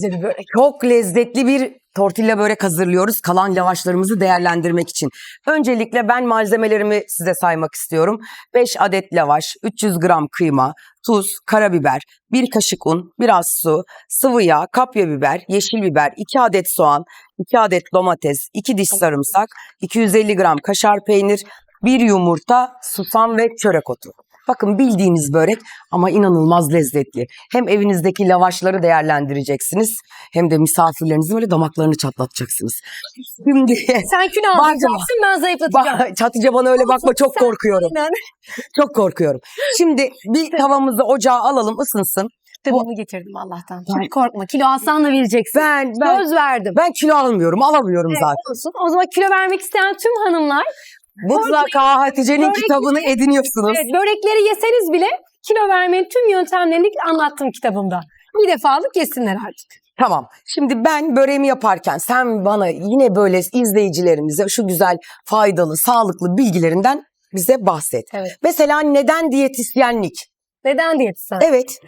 Bize bir börek. Çok lezzetli bir tortilla börek hazırlıyoruz kalan lavaşlarımızı değerlendirmek için. Öncelikle ben malzemelerimi size saymak istiyorum. 5 adet lavaş, 300 gram kıyma, tuz, karabiber, 1 kaşık un, biraz su, sıvı yağ, kapya biber, yeşil biber, 2 adet soğan, 2 adet domates, 2 diş sarımsak, 250 gram kaşar peynir, 1 yumurta, susam ve çörek otu. Bakın bildiğiniz börek ama inanılmaz lezzetli. Hem evinizdeki lavaşları değerlendireceksiniz hem de misafirlerinizin böyle damaklarını çatlatacaksınız. Şimdi Sen Bak- alacaksın ben zayıflatacağım. bak, Hatice bana öyle bakma çok Sen- korkuyorum. Aynen. Çok korkuyorum. Şimdi bir tavamızı ocağa alalım ısınsın. Kitabımı getirdim Allah'tan. Hiç korkma. Kilo alsan da vereceksin. Ben ben Söz verdim. ben kilo almıyorum, alamıyorum zaten. olsun. O zaman kilo vermek isteyen tüm hanımlar Mutlaka Hatice'nin Börek- kitabını ediniyorsunuz. evet, börekleri yeseniz bile kilo vermenin tüm yöntemlerini anlattım kitabımda. Bir defalık yesinler artık. Tamam. Şimdi ben böreğimi yaparken sen bana yine böyle izleyicilerimize şu güzel, faydalı, sağlıklı bilgilerinden bize bahset. Evet. Mesela neden diyetisyenlik? Neden diyetisyen? Evet.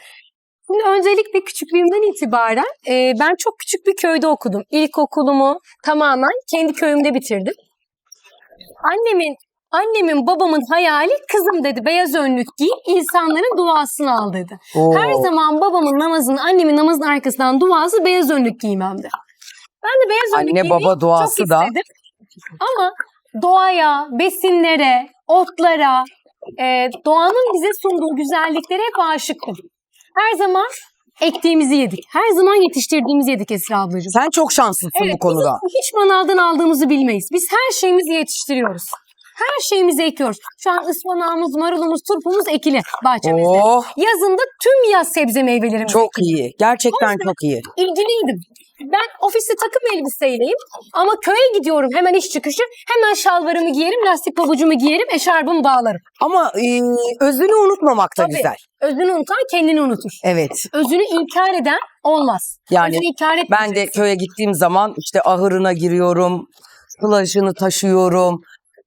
Şimdi öncelikle küçüklüğümden itibaren e, ben çok küçük bir köyde okudum. İlkokulumu tamamen kendi köyümde bitirdim. Annemin annemin babamın hayali kızım dedi beyaz önlük giy insanların duasını al dedi. Oo. Her zaman babamın namazının annemin namazının arkasından duası beyaz önlük giymemdi. Ben de beyaz önlük Anne baba duası çok da. istedim. Ama doğaya, besinlere, otlara, e, doğanın bize sunduğu güzelliklere hep aşıktım. Her zaman ektiğimizi yedik. Her zaman yetiştirdiğimizi yedik Esra ablacığım. Sen çok şanslısın bu konuda. bizim hiç manavdan aldığımızı bilmeyiz. Biz her şeyimizi yetiştiriyoruz. Her şeyimizi ekiyoruz. Şu an ıspanağımız, marulumuz, turpumuz ekili bahçemizde. Oh, Yazında tüm yaz sebze meyvelerimiz çok iyi. Gerçekten çok iyi. ilgiliydim. Ben ofiste takım elbiseyleyim ama köye gidiyorum hemen iş çıkışı. Hemen şalvarımı giyerim, lastik pabucumu giyerim, eşarbımı bağlarım. Ama e, özünü unutmamak da Tabii. güzel. Özünü unutan kendini unutur. Evet. Özünü inkar eden olmaz. Yani Özünü inkar Ben de etmeyeceksin. köye gittiğim zaman işte ahırına giriyorum, flaşını taşıyorum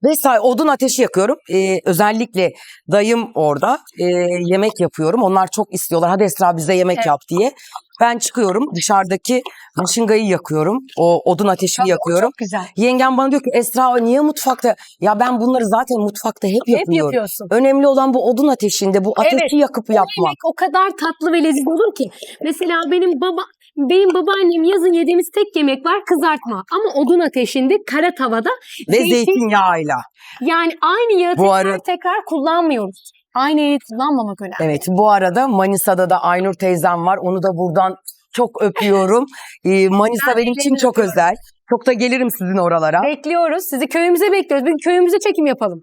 vesaire odun ateşi yakıyorum. Ee, özellikle dayım orada e, yemek yapıyorum. Onlar çok istiyorlar. Hadi Esra bize yemek Evet. yap diye. Ben çıkıyorum dışarıdaki maşingayı yakıyorum. O odun ateşini yakıyorum. Çok güzel. Yengem bana diyor ki Esra niye mutfakta? Ya ben bunları zaten mutfakta hep Hep yapıyorum. yapıyorsun. Önemli olan bu odun ateşinde bu ateşi Evet, yakıp yapmak. yemek o kadar tatlı ve lezzetli olur ki. Mesela benim baba benim babaannem yazın yediğimiz tek yemek var kızartma. Ama odun ateşinde kara tavada Ve zeytin- zeytinyağıyla. yani aynı yağı tekrar ara- tekrar kullanmıyoruz. Aynı yağı kullanmamak önemli. Evet bu arada Manisa'da da Aynur teyzem var. Onu da buradan çok öpüyorum. Ee, Manisa Ben benim için çok öpüyorum. özel. Çok da gelirim sizin oralara. Bekliyoruz. Sizi köyümüze bekliyoruz. Bir köyümüze çekim yapalım.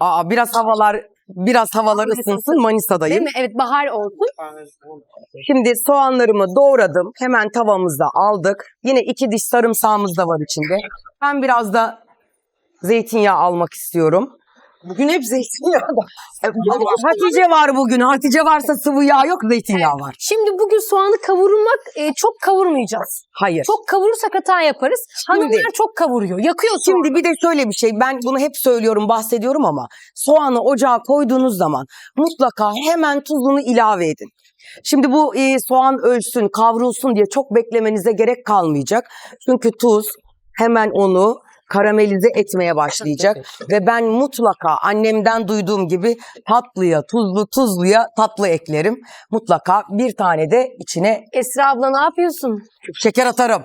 Aa, biraz havalar biraz havalar ısınsın Manisa'dayım. Değil mi? Evet bahar olsun. Şimdi soğanlarımı doğradım. Hemen tavamızda aldık. Yine iki diş sarımsağımız da var içinde. Ben biraz da zeytinyağı almak istiyorum. Bugün hep zeytinyağı da. E, Hatice var bugün. Hatice varsa sıvı yağ yok zeytinyağı var. Şimdi bugün soğanı kavurmak e, çok kavurmayacağız. Hayır. Çok kavurursak hata yaparız. Hanımlar çok kavuruyor. Yakıyor soğanı. Şimdi bir de şöyle bir şey ben bunu hep söylüyorum bahsediyorum ama soğanı ocağa koyduğunuz zaman mutlaka hemen tuzunu ilave edin. Şimdi bu e, soğan ölsün kavrulsun diye çok beklemenize gerek kalmayacak. Çünkü tuz hemen onu karamelize etmeye başlayacak ve ben mutlaka annemden duyduğum gibi tatlıya tuzlu tuzluya tatlı eklerim. Mutlaka bir tane de içine Esra abla ne yapıyorsun? şeker atarım.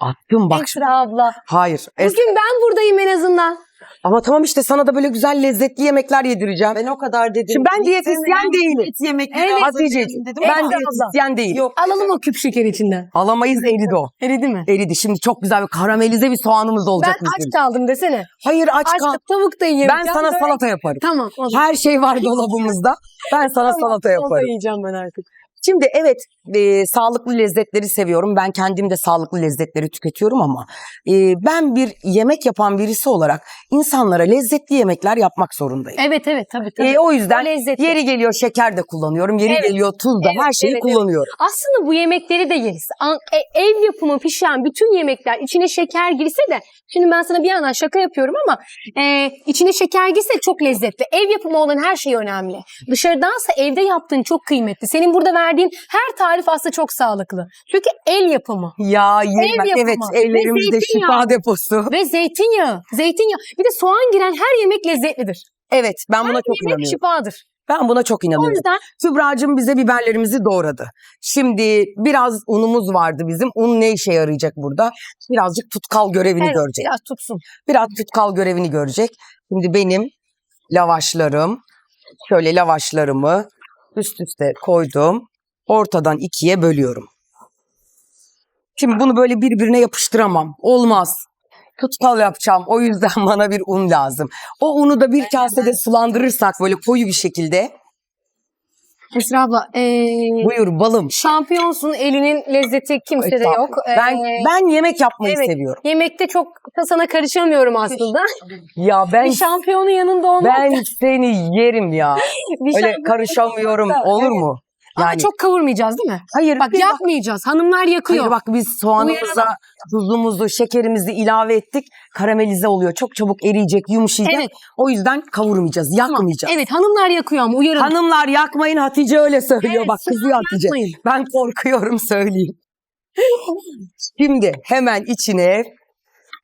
Attım bak. Esra abla. Hayır. Es- Bugün ben buradayım en azından. Ama tamam işte sana da böyle güzel lezzetli yemekler yedireceğim. Ben o kadar dedim. Şimdi ben diyetisyen değilim. Et yemekleri Evet. Hatice'ciğim dedim. ben Evet. diyetisyen değilim. Yok. Alalım o küp şeker içinden. Alamayız eridi o. Eridi mi? Eridi. Şimdi çok güzel bir karamelize bir soğanımız olacak. Ben aç bizim. kaldım desene. Hayır aç Aç kal. tavuk da yiyeceğim. Ben sana salata yaparım. Tamam. o zaman. Her şey var dolabımızda. Ben sana salata Salata yaparım. yiyeceğim ben artık. Şimdi evet e, sağlıklı lezzetleri seviyorum. Ben kendim de sağlıklı lezzetleri tüketiyorum ama e, ben bir yemek yapan birisi olarak insanlara lezzetli yemekler yapmak zorundayım. Evet evet tabii tabii. E, o yüzden O lezzetli. yeri geliyor şeker de kullanıyorum. Yeri Evet. geliyor tuz da Evet, her şeyi evet, evet. kullanıyorum. Aslında bu yemekleri de yeriz. An- e- ev yapımı pişen bütün yemekler içine şeker girse de şimdi ben sana bir yandan şaka yapıyorum ama e, içine şeker girse çok lezzetli. Ev yapımı olan her şey önemli. Dışarıdansa evde yaptığın çok kıymetli. Senin burada verdiğin her tarif tarif aslında çok sağlıklı. Çünkü el yapımı Ya Ev bak yapımı. evet Ve ellerimizde şifa deposu. ve zeytinyağı. Zeytinyağı. Bir de soğan giren her yemek lezzetlidir. Evet ben buna Her çok yemek inanıyorum. şifadır. Ben buna çok O inanıyorum. yüzden Kübra'cığım bize biberlerimizi doğradı. Şimdi biraz unumuz vardı bizim. Un ne işe yarayacak burada? Birazcık tutkal görevini evet, görecek. biraz tutsun. Biraz tutkal görevini görecek. Şimdi benim lavaşlarım, şöyle lavaşlarımı üst üste koydum. Ortadan ikiye bölüyorum. Şimdi bunu böyle birbirine yapıştıramam. Olmaz. Tutkal yapacağım. O yüzden bana bir un lazım. O unu da bir kasede sulandırırsak böyle koyu bir şekilde. Esra abla ee, Buyur balım. şampiyonsun elinin lezzeti kimsede yok. Estağfurullah. Ben Ee, ben yemek yapmayı evet. seviyorum. Yemekte çok da sana karışamıyorum aslında. Ya ben bir şampiyonun yanında olmak. ben seni yerim ya. bir Öyle şampiyon- karışamıyorum. Olur mu? Ama Yani çok kavurmayacağız değil mi? hayır Bak bir bak- yapmayacağız. Hanımlar yakıyor. Hayır bak biz soğanımıza tuzumuzu, şekerimizi ilave ettik. Karamelize oluyor. Çok çabuk eriyecek, yumuşayacak. Evet. O yüzden kavurmayacağız, yakmayacağız. Evet hanımlar yakıyor ama uyarın. Hanımlar yakmayın Hatice öyle söylüyor. Evet, bak kızıyor Hatice. yakmayın. Ben korkuyorum söyleyeyim. Şimdi hemen içine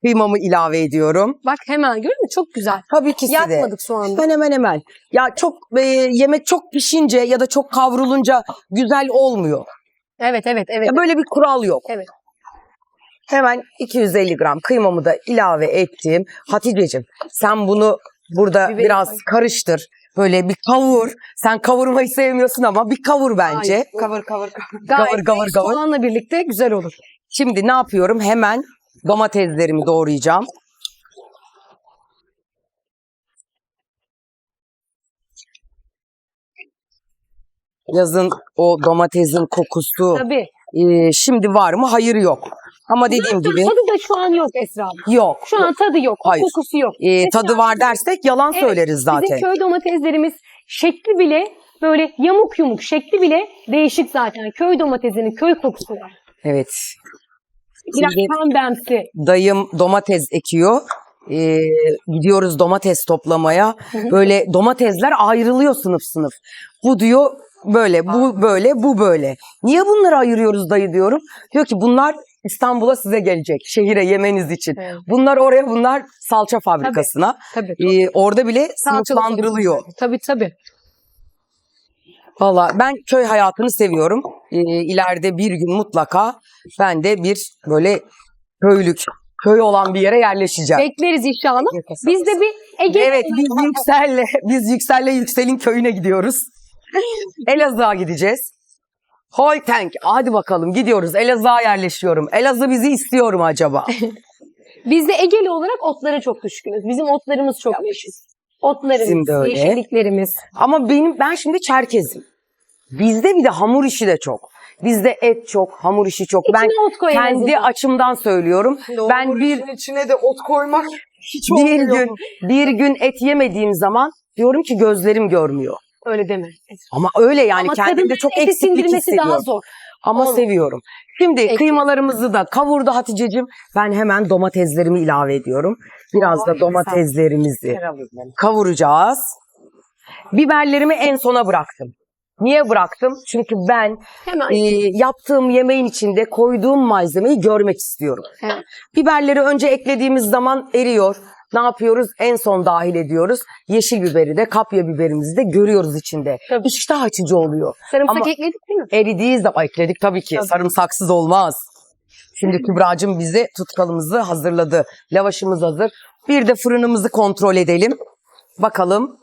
kıymamı ilave ediyorum. Bak hemen görüyor musun? Çok güzel. Tabii ki de. Yakmadık soğanı. Hemen hemen hemen. Ya çok e, yemek çok pişince ya da çok kavrulunca güzel olmuyor. Evet evet evet. Ya böyle bir kural yok. Evet. Hemen 250 gram kıymamı da ilave ettim. Hatice'cim sen bunu burada Biberi biraz koy. karıştır. Böyle bir kavur. Sen kavurmayı sevmiyorsun ama bir kavur bence. Hayır. Kavur kavur kavur. Gayet gavur de gavur. Soğanla birlikte güzel olur. Şimdi ne yapıyorum? Hemen domateslerimi doğrayacağım. Yazın o domatesin kokusu Tabii. e, şimdi var mı? Hayır yok. Ama dediğim gibi Tadı da şu an yok Esra abla. yok. Şu an tadı yok. Hayır. Kokusu yok. E, Esra tadı var dersek yalan Evet, söyleriz zaten. Bizim köy domateslerimiz şekli bile böyle yamuk yumuk şekli bile değişik zaten. Köy domatesinin köy kokusu var. Evet. Biraz pembemsi. Dayım domates ekiyor. E, gidiyoruz domates toplamaya. Böyle domatesler ayrılıyor sınıf sınıf. Bu diyor böyle, bu böyle, bu böyle. Niye bunları ayırıyoruz dayı diyorum. Diyor ki bunlar İstanbul'a size gelecek. Şehire yemeniz için. Evet. Bunlar oraya, bunlar salça fabrikasına. Tabii. Ee, orada bile Salçalı sınıflandırılıyor. Tabii tabii. Valla ben köy hayatını seviyorum. Ee, ileride bir gün mutlaka ben de bir böyle köylük, köy olan bir yere yerleşeceğim. Bekleriz inşallah. Biz de bir Ege Evet biz Yüksel'le, biz Yüksel'le Yüksel'in köyüne gidiyoruz. Elazığ'a gideceğiz. Hoy tank hadi bakalım gidiyoruz Elazığ'a yerleşiyorum. Elazığ bizi istiyor mu acaba? Biz de Egeli olarak otlara çok düşkünüz. Bizim otlarımız çok meşhur. Otlarımız, Bizim de öyle. yeşilliklerimiz. Ama benim ben şimdi Çerkezim. Bizde bir de hamur işi de çok. Bizde et çok, hamur işi çok. Ben İçine ot koy en kendi azından. açımdan söylüyorum. Ben bir içine de ot koymak hiç bir olmuyor. gün bir gün et yemediğim zaman diyorum ki gözlerim görmüyor. Öyle deme. Ama öyle yani Ama kendimde çok eti eksiklik sindirmesi hissediyorum. daha zor. Ama Olmaz. seviyorum. Şimdi Ekmek. kıymalarımızı da kavurdu Hatice'cim. Ben hemen domateslerimi ilave ediyorum. Biraz da domateslerimizi kavuracağız. Biberlerimi en sona bıraktım. Niye bıraktım? Çünkü ben Hemen e, yaptığım yemeğin içinde koyduğum malzemeyi görmek istiyorum. Evet. Biberleri önce eklediğimiz zaman eriyor. Ne yapıyoruz? En son dahil ediyoruz. Yeşil biberi de kapya biberimizi de görüyoruz içinde. Tabii. İştah açıcı oluyor. sarımsak ama- ekledik değil mi? Eridiği zaman ekledik tabii ki. Tabii. Sarımsaksız olmaz. Şimdi Kübra'cığım bize tutkalımızı hazırladı. Lavaşımız hazır. Bir de fırınımızı kontrol edelim. Bakalım.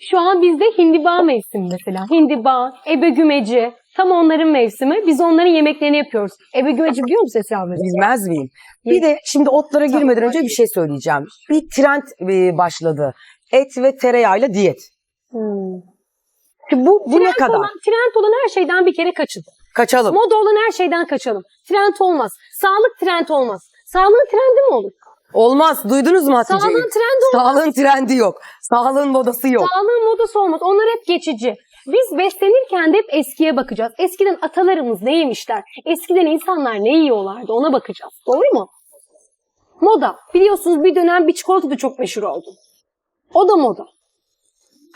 Şu an bizde hindiba mevsimi mesela. Hindiba, ebegümeci. Tam onların mevsimi. Biz onların yemeklerini yapıyoruz. Ebegümeci biliyor musun Esra abla? Bilmez miyim? Bir de şimdi otlara girmeden önce bir şey söyleyeceğim. Bir trend e, başladı. Et ve tereyağıyla diyet. Hmm. Şimdi bu, bu ne Trend kadar? Olan, trend olan her şeyden bir kere kaçın. Kaçalım. Moda olan her şeyden kaçalım. Trend olmaz. Sağlık trend olmaz. Sağlığın trendi mi olur? Olmaz. Duydunuz mu Hatice'yi? Sağlığın trendi olmaz. Sağlığın trendi yok. Sağlığın modası yok. Sağlığın modası olmaz. Onlar hep geçici. Biz beslenirken de hep eskiye bakacağız. Eskiden atalarımız ne yemişler? Eskiden insanlar ne yiyorlardı? Ona bakacağız. Doğru mu? Moda. Biliyorsunuz bir dönem bir çikolata da çok meşhur oldu. O da moda.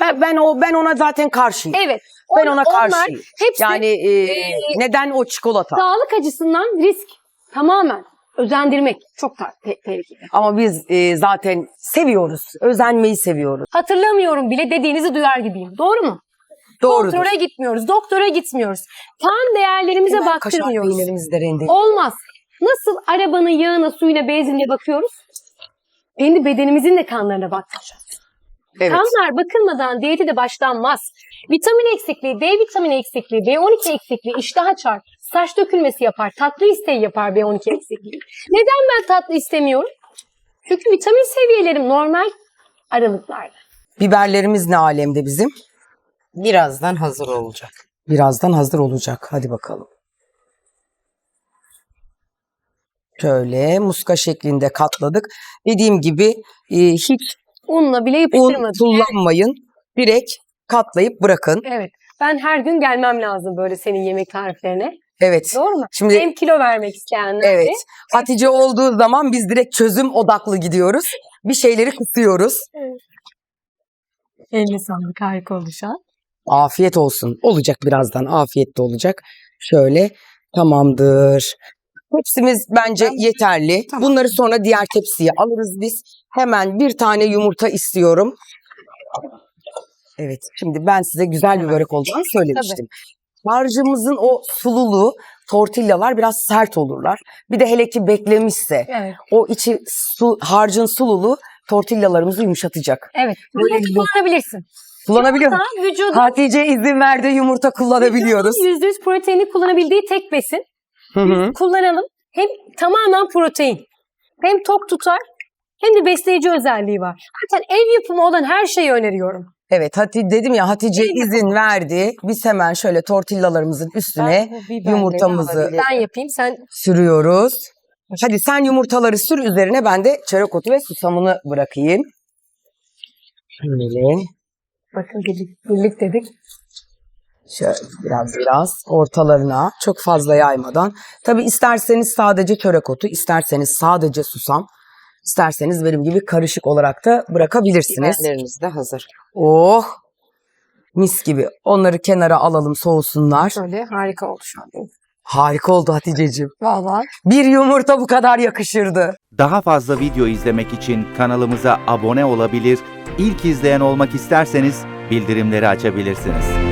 Ben, ben o ben ona zaten karşıyım. Evet. Ben ona karşıyım. Hepsi Yani e, neden o çikolata? sağlık açısından risk tamamen özendirmek çok ta- te- tehlikeli. Ama biz e, zaten seviyoruz. Özenmeyi seviyoruz. Hatırlamıyorum bile dediğinizi duyar gibiyim. Doğru mu? Doğrudur. Kontrole gitmiyoruz, doktora gitmiyoruz. Kan değerlerimize Hemen kaşar baktırmıyoruz. peynirimizi de rendeleyelim. Olmaz. Nasıl arabanın yağına, suyuna, benzinine bakıyoruz? Kendi bedenimizin de kanlarına bakacağız. Evet. Kanlar bakılmadan diyeti de başlanmaz. Vitamin eksikliği, D vitamini eksikliği, B12 eksikliği iştah açar. Saç dökülmesi yapar, tatlı isteği yapar B12 eksikliği. Neden ben tatlı istemiyorum? Çünkü vitamin seviyelerim normal aralıklarda. Biberlerimiz ne alemde bizim? Birazdan hazır olacak. Birazdan hazır olacak. Hadi bakalım. Şöyle muska şeklinde katladık. Dediğim gibi e, hiç Unla bile un yapıştırmadım. kullanmayın. Direkt katlayıp bırakın. Evet. Ben her gün gelmem lazım böyle senin yemek tariflerine. Evet. Doğru mu? Şimdi Hem kilo vermek isteyenler evet. Hatice olduğu zaman biz direkt çözüm odaklı gidiyoruz. Bir şeyleri kısıyoruz. Eline sağlık harika oldu şu an. Afiyet olsun. Olacak birazdan. Afiyet de olacak. Şöyle tamamdır. Tepsimiz bence yeterli. Bunları sonra diğer tepsiye alırız biz. Hemen bir tane yumurta istiyorum. Evet. Şimdi ben size güzel bir börek olacağını söylemiştim. Harcımızın o sululuğu tortillalar biraz sert olurlar. Bir de hele ki beklemişse Evet. o içi su, harcın sululuğu tortillalarımızı yumuşatacak. Evet. Böyle kullanabilirsin. Kullanabiliyor vücudun Hatice izin verdi yumurta kullanabiliyoruz. %100 proteini kullanabildiği tek besin. Hı hı. Kullanalım. Hem tamamen protein. Hem tok tutar hem de besleyici özelliği var. Zaten ev yapımı olan her şeyi öneriyorum. Evet Hatice dedim ya Hatice izin verdi. Biz hemen şöyle tortillalarımızın üstüne Ben bu biberleri yumurtamızı alabilirim. ben yapayım sen sürüyoruz. Hadi sen yumurtaları sür üzerine ben de çörek otu ve susamını bırakayım. Şöyle, bakın birlik, birlik dedik. şöyle biraz biraz ortalarına çok fazla yaymadan. Tabi isterseniz sadece çörek otu, isterseniz sadece susam, isterseniz benim gibi karışık olarak da bırakabilirsiniz. Biberlerimiz de hazır. Oh mis gibi. Onları kenara alalım soğusunlar. Şöyle harika oldu şu an. Harika oldu Hatice'cim. Vallahi. Bir yumurta bu kadar yakışırdı. Daha fazla video izlemek için kanalımıza abone olabilir, ilk izleyen olmak isterseniz bildirimleri açabilirsiniz.